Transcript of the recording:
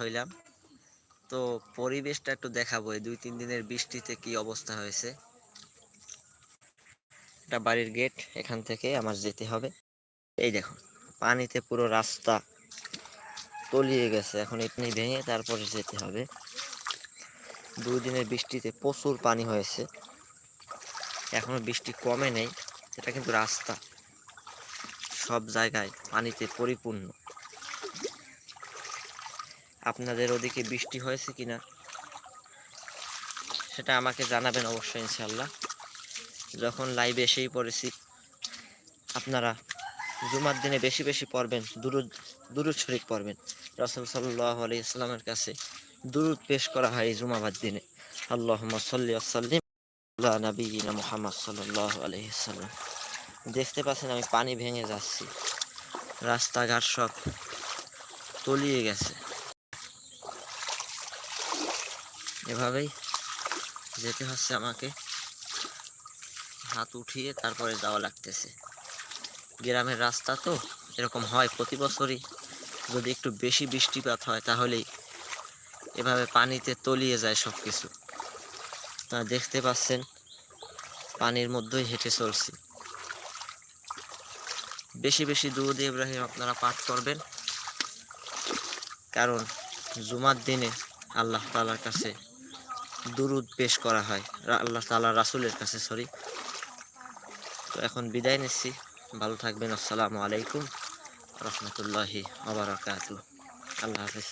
হইলাম। তো পরিবেশটা একটু দেখাবো দুই তিন দিনের বৃষ্টিতে কি অবস্থা হয়েছে। এটা বাড়ির গেট, এখান থেকে আমার যেতে হবে। এই দেখো, পানিতে পুরো রাস্তা তলিয়ে গেছে, এখন এটনি ভেঙে তারপরে যেতে হবে। দুই দিনের বৃষ্টিতে প্রচুর পানি হয়েছে। এখনও বৃষ্টি কমে নেই, এটা কিন্তু রাস্তা। সব জায়গায় পানিতে পরিপূর্ণ। আপনাদের ওদিকে বৃষ্টি হয়েছে কিনা সেটা আমাকে জানাবেন অবশ্যই ইনশাল্লাহ যখন লাইভে এসেই পড়েছি, আপনারা জুমার দিনে বেশি বেশি পড়বেন, দুরুদ দুরুদ শরীফ পড়বেন। রসুল সাল্লাহ আলি ইসলামের কাছে দুরুদ পেশ করা হয় জুমাবার দিনে। আল্লাহ সাল্লি আসাল্লিম আল্লাহ মোহাম্মদ সাল্লাহ আলহিসাল্লাম দেখতে পাচ্ছেন আমি পানি ভেঙে যাচ্ছি। রাস্তাঘাট সব তলিয়ে গেছে। এভাবেই যেতে হচ্ছে আমাকে। হাত উঠিয়ে তারপরে যাওয়া লাগতেছে। গ্রামের রাস্তা তো এরকম হয় প্রতি বছরই। যদি একটু বেশি বৃষ্টিপাত হয় তাহলেই এভাবে পানিতে তলিয়ে যায় সব কিছু তা দেখতে পাচ্ছেন, পানির মধ্যেই হেঁটে চলছি। বেশি বেশি দুরুদ ইব্রাহিম আপনারা পাঠ করবেন। কারণ জুমার দিনে আল্লাহ তালার কাছে দুরুদ পেশ করা হয় আল্লাহ তালা রাসুলের কাছে সরি তো এখন বিদায় নিচ্ছি। ভালো থাকবেন, আসসালামু আলাইকুম, রহমতুল্লাহি আবার আল্লাহ হাফিজ।